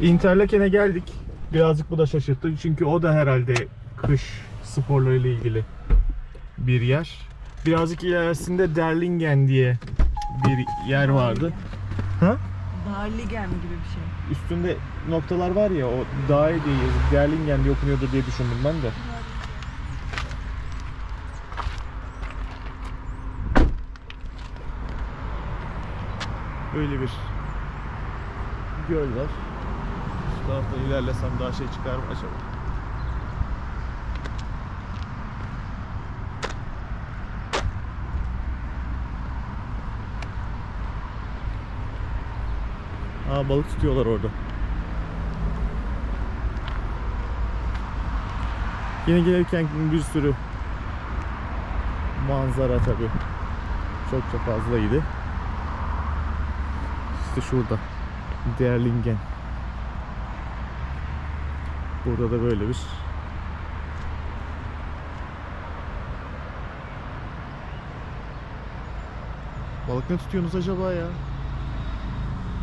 Interlaken'e geldik. Birazcık bu da şaşırttı. Çünkü o da herhalde kış sporlarıyla ilgili bir yer. Birazcık ilerisinde Derlingen diye bir yer vardı. Ha? Darligen gibi bir şey. Üstünde noktalar var ya o dağı diye yazıp Derlingen diye okunuyordu diye düşündüm ben de. Böyle bir göl var. Şu ilerlesem daha şey çıkar mı acaba? Aa balık tutuyorlar orada. Yine gelirken bir sürü manzara tabi çok çok fazlaydı. İşte şurada Derlingen. Burada da böyle bir Balık ne tutuyorsunuz acaba ya?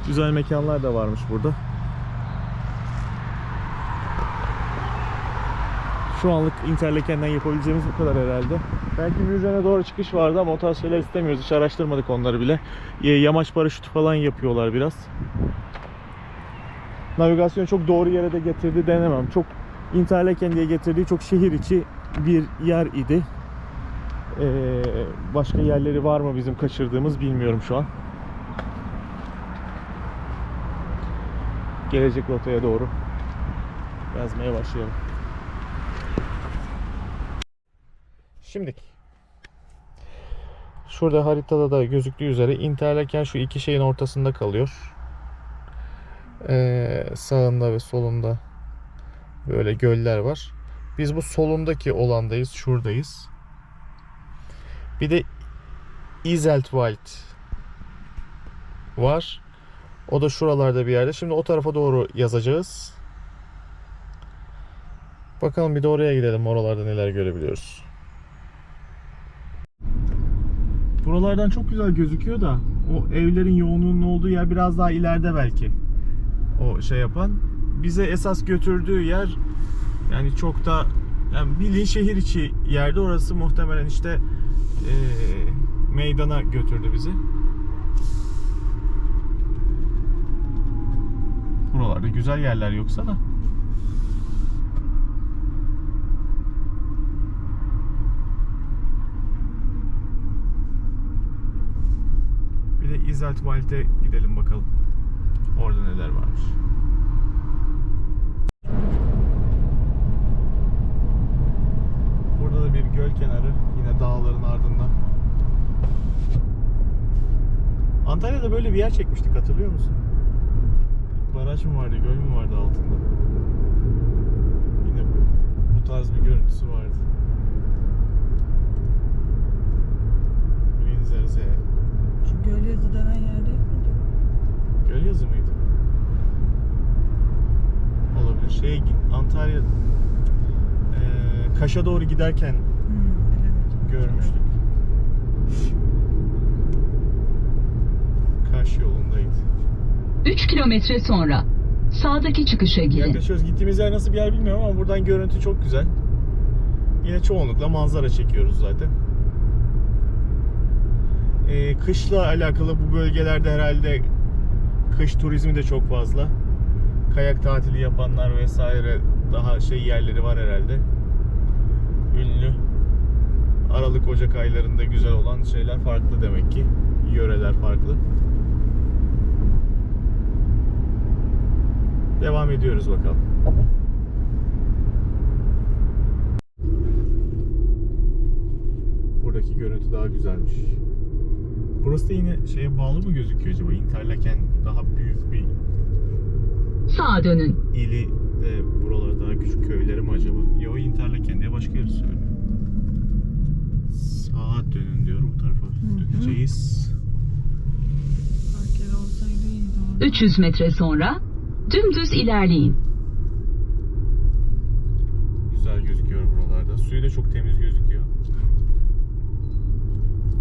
Güzel mekanlar da varmış burada. Şu anlık Interlaken'den yapabileceğimiz bu kadar herhalde. Belki Müjgan'a doğru çıkış vardı ama o tarz şeyler istemiyoruz. Hiç araştırmadık onları bile. Yamaç paraşütü falan yapıyorlar biraz. Navigasyon çok doğru yere de getirdi denemem. Çok Interlaken diye getirdiği çok şehir içi bir yer idi. Ee, başka yerleri var mı bizim kaçırdığımız bilmiyorum şu an. Gelecek rotaya doğru yazmaya başlayalım. Şimdi şurada haritada da gözüktüğü üzere Interlaken şu iki şeyin ortasında kalıyor. Ee, sağında ve solunda böyle göller var. Biz bu solundaki olandayız, şuradayız. Bir de Iseltwald var. O da şuralarda bir yerde. Şimdi o tarafa doğru yazacağız. Bakalım bir de oraya gidelim. Oralarda neler görebiliyoruz. Buralardan çok güzel gözüküyor da o evlerin yoğunluğunun olduğu yer biraz daha ileride belki. O şey yapan. Bize esas götürdüğü yer yani çok da yani bildiğin şehir içi yerde orası muhtemelen işte eee, meydana götürdü bizi. Buralarda güzel yerler yoksa da. Bir de Iseltwald'e gidelim bakalım. Orada neler varmış. Burada da bir göl kenarı. Yine dağların ardında. Antalya'da böyle bir yer çekmiştik hatırlıyor musun? Baraj mı vardı, göl mü vardı altında? Yine bu tarz bir görüntüsü vardı. Rinzerze. Şu göl yazı denen yer değil miydi? Göl yazı mıydı? Şey Antalya eee, Kaş'a doğru giderken Hmm, görmüştük. Kaş yolundaydı. 3 kilometre sonra sağdaki çıkışa girin. Yaklaşıyoruz. Gittiğimiz yer nasıl bir yer bilmiyorum ama buradan görüntü çok güzel. Yine çoğunlukla manzara çekiyoruz zaten. Ee, kışla alakalı bu bölgelerde herhalde kış turizmi de çok fazla. Kayak tatili yapanlar vesaire daha şey yerleri var herhalde. Ünlü. Aralık Ocak aylarında güzel olan şeyler farklı demek ki. Yöreler farklı. Devam ediyoruz bakalım. Buradaki görüntü daha güzelmiş. Burası da yine şeye bağlı mı gözüküyor acaba? Interlaken daha büyük bir Sağa dönün. ili de buralar daha küçük köyleri mi acaba? Yo Interlaken diye başka yeri söylüyor. Sağa dönün diyor bu tarafa. Döneceğiz. Park yeri olsaydı iyiydi orada. 300 metre sonra dümdüz ilerleyin. Güzel gözüküyor buralarda. Suyu da çok temiz gözüküyor.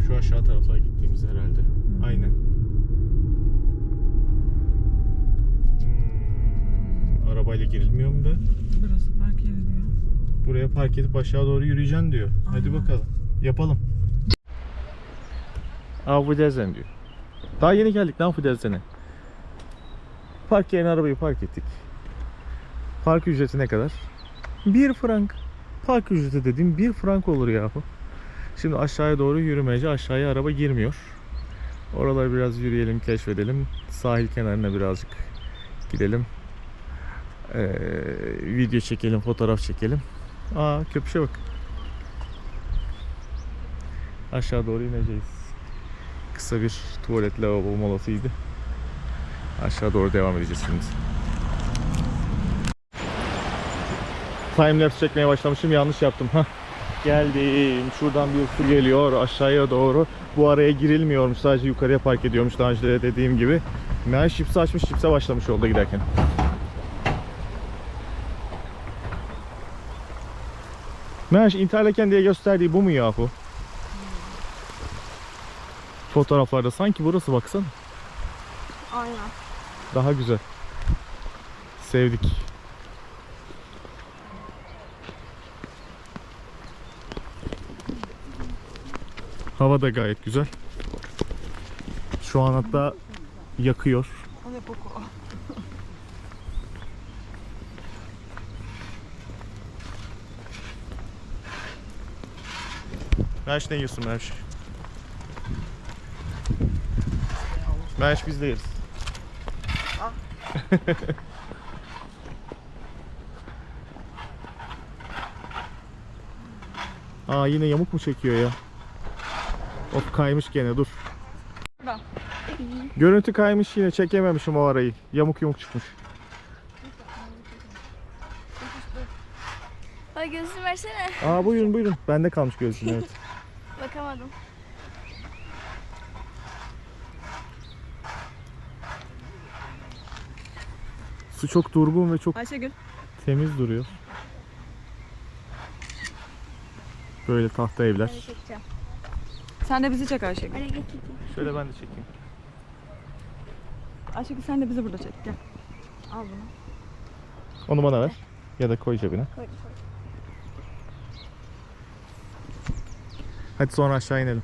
Şu aşağı tarafa gittiğimiz herhalde. Aynen. Hmm. Arabayla girilmiyor mu be? Burası park yeri diyor. Buraya park edip aşağı doğru yürüyeceksin diyor. Hadi Aynen. bakalım. Yapalım. Aufwiedersehen diyor. Daha yeni geldik. Ne Aufwiedersen'e? Park yerine arabayı park ettik. Park ücreti ne kadar? 1 frank. Park ücreti dediğim 1 frank olur yahu. Şimdi aşağıya doğru yürümece aşağıya araba girmiyor. Oraları biraz yürüyelim, keşfedelim. Sahil kenarına birazcık gidelim. Ee, video çekelim, fotoğraf çekelim. Aa köpüşe bak. Aşağı doğru ineceğiz. Kısa bir tuvalet lavabo molasıydı. Aşağı doğru devam edeceğiz şimdi. Timelapse çekmeye başlamışım yanlış yaptım. Hah. Geldim. Şuradan bir su geliyor aşağıya doğru. Bu araya girilmiyormuş. Sadece yukarıya park ediyormuş daha önce de dediğim gibi. Meğer şipsi açmış şipse başlamış yolda giderken. Meğer interleken diye gösterdiği bu mu yahu? Fotoğraflarda sanki burası baksana. Aynen. Daha güzel. Sevdik. Hava da gayet güzel. Şu an hatta yakıyor. O ne koku? Merş ne yiyorsun Merş? Merş biz de yeriz. Aa yine yamuk mu çekiyor ya? Of kaymış gene dur. Görüntü kaymış yine çekememişim o arayı. Yamuk yumuk çıkmış. Bak gözünü versene. Aa buyurun buyurun. Bende kalmış gözlüğün evet. Bakamadım. Su çok durgun ve çok Ayşegül. temiz duruyor. Böyle tahta evler. Çekeceğim. Sen de bizi çek Ayşegül. Şöyle ben de çekeyim. Ayşegül sen de bizi burada çek. Gel. Al bunu. Onu bana ver. Ya da koy cebine. Koy, koy. Hadi sonra aşağı inelim.